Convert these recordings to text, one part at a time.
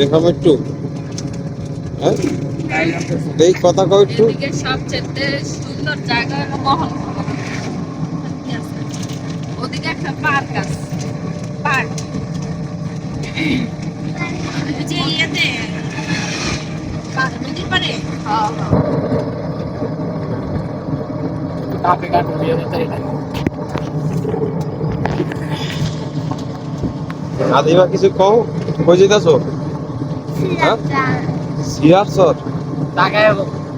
দেখাবো একটু। হ্যাঁ? এই কথা কয়েকটু সবচেয়ে সুন্দর জায়গা ওদিকে একটা পার্ক আছে। পার্ক যে ইয়েতে? পা- নদীর পাড়ে হ্যাঁ হ্যাঁ। কাপে কাপে দিয়ে দিতে আদিবা কিছু কও? কই যেতেছো হ্যাঁ? সিরাজসর টাকায়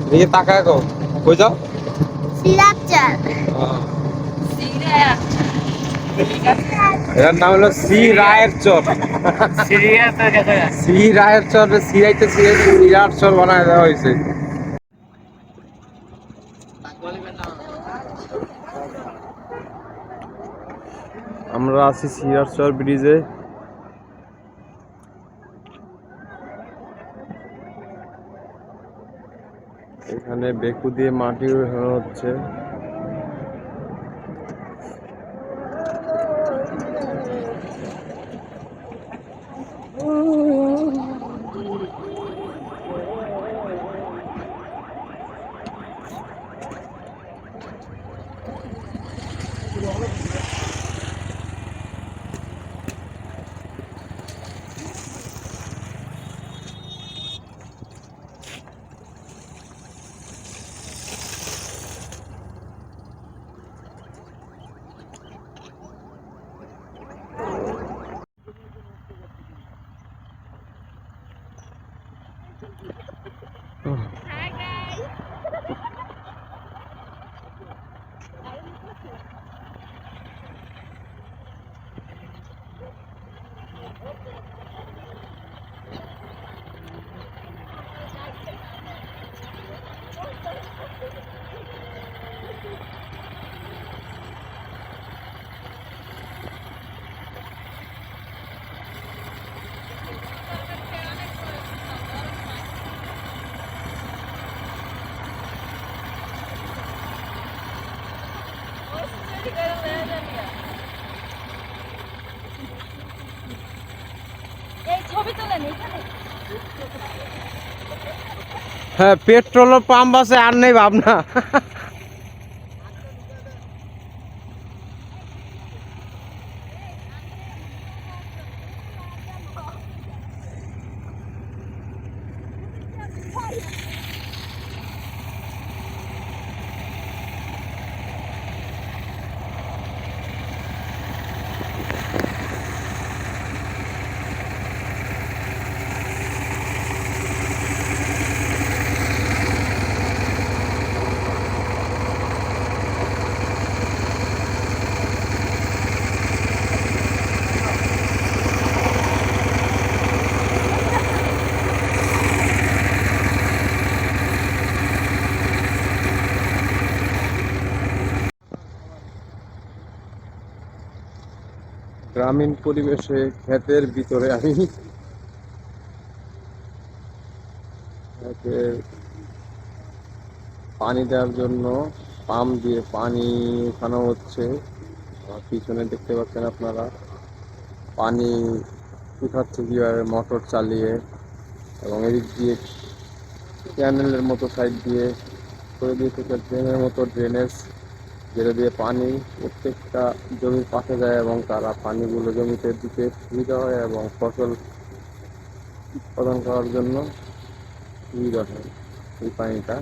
এদিকে তাকায় কও। কই যাও? ঠিক আছে এটার নাম হলো সি রায়ের চর। সি রায়ের চর সিরাইতে সিরাইতে সিরার চর বানায় দেওয়া হয়েছে। আমরা আছি সিরার চর ব্রিজে। এখানে বেকু দিয়ে মাটি হচ্ছে। এই ছবি তোলেন এখানে হ্যাঁ পেট্রোল পাম্প আছে আর নেই ভাবনা। গ্রামীণ পরিবেশে ক্ষেতের ভিতরে আমি পানি দেওয়ার জন্য পাম্প দিয়ে পানি উঠানো হচ্ছে। পিছনে দেখতে পাচ্ছেন আপনারা, পানি উঠাচ্ছে কীভাবে? মোটর চালিয়ে এবং এদিক দিয়ে ক্যানেলের মতো সাইড দিয়ে করে দিয়েছে। ড্রেনের মতো ড্রেনেজ যেটা দিয়ে পানি প্রত্যেকটা জমির পাশে যায় এবং তারা পানিগুলো জমিতে দিতে সুবিধা হয় এবং ফসল উৎপাদন করার জন্য সুবিধা হয় এই পানিটা।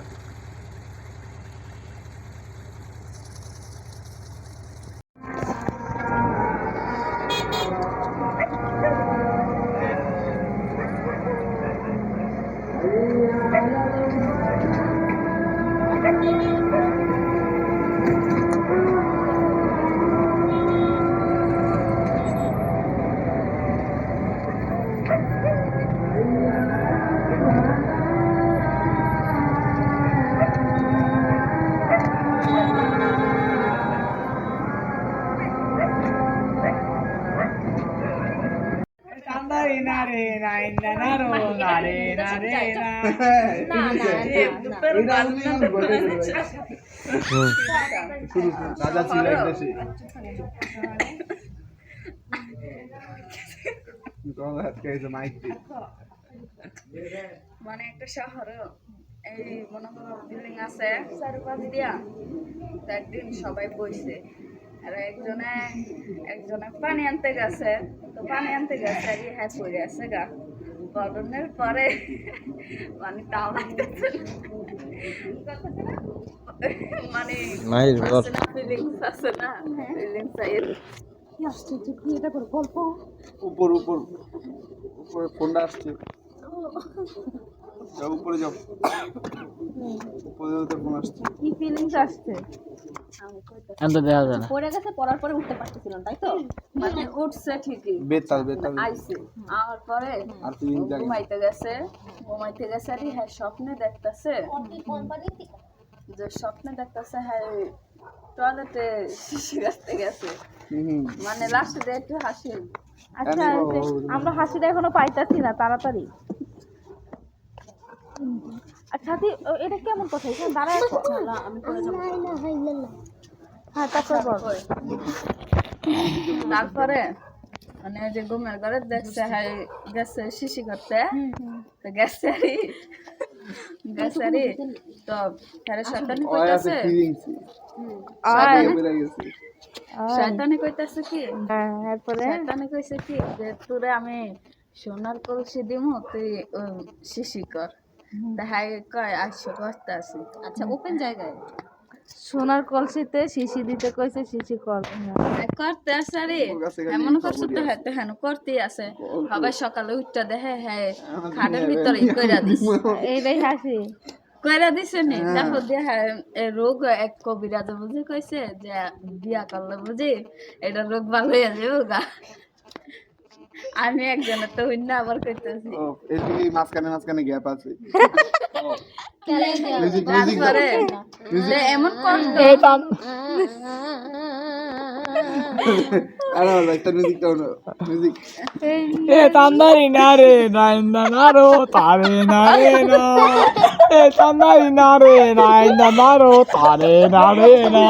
রাজা ছিল এক দেশে মানে একটা শহরে এই মনে করো বিল্ডিং আছে চারপাশ দিয়া তো একদিন সবাই বইছে। আর একজনে একজনে পানি আনতে গেছে তো পানি আনতে গেছে আর হ্যাঁ পড়ে আছে গা। বদনের পরে মানে তাও মানে ফিলিংস আছে না? ফিলিংস এর কি আশ্চর্য কি এটা করে গল্প? উপর উপর। উপরে ফোনটা আসছে। যাও উপরে যাও। উপরে যাও ফোন আসছে। কি ফিলিংস আসছে? দেখা যায় না। পড়ে গেছে পড়ার পরে উঠতে পারতেছিলাম তাই তো? মানে উঠছে ঠিকই। বেতাল বেতাল। আইছে আর পরে আর ঘুমাইতে গেছে। ঘুমাইতে গেছে আর হ্যাঁ স্বপ্নে দেখতেছে। যে স্বপ্নে দেখতেছে হ্যাঁ টয়লেটে শিশি রাখতে গেছে। মানে লাস্টে দিয়ে একটু হাসি। আচ্ছা আরে এই যে বাবা। আমরা হাসিটা এখনও পাইতাছি না তাড়াতাড়ি। আচ্ছা দি এটা কেমন কথা? এখানে দাঁড়ায় আমি করে যাব। হ্যাঁ তারপর বল তারপরে মানে ওই যে ঘুমের ঘরে দেখছে হ্যাঁ গেছে শিশি করতে। তো গেছে আরি গেছে আরি তো ফেরে শয়তানি কইতাছে? শয়তানি কইতাছে কি? হ্যাঁ এরপরে? শয়তানি কইছে কি? যে তোরে আমি সোনার কলসি দিমু তুই শিশি কর। তাহাই কয় আইসো করতে আসি আচ্ছা ওপেন জায়গায়? সোনার কলসিতে শিশি দিতে কইছে শিশি কর করতে আসে রে। এমন করছে তো হ্যাঁ তো হ্যাঁ করতেই আছে। সবাই সকালে উঠতে দেখে হ্যাঁ খাটের ভিতরে কইরা দিস এইটাই হাসি কইরা দিছে নি। দেখো দিয়ে হ্যাঁ এ রোগ এক কবিরাজ বুঝে কইছে যে বিয়া করলে বুঝি এটা রোগ ভালো হয়ে যাবে গা। আমি একজনের তো হইনা আবার কইতেছি। ও এদিকে মাঝখানে মাঝখানে গ্যাপ আছে। মিউজিক মিউজিক যে এমন কষ্ট। আরে বাবা, একটা মিউজিক দাও না মিউজিক এ তান্দারি না রে নাইন্দা না রো তারে না রে না। এ তান্দারি না রে নাইন্দা না রো তারে না রে না।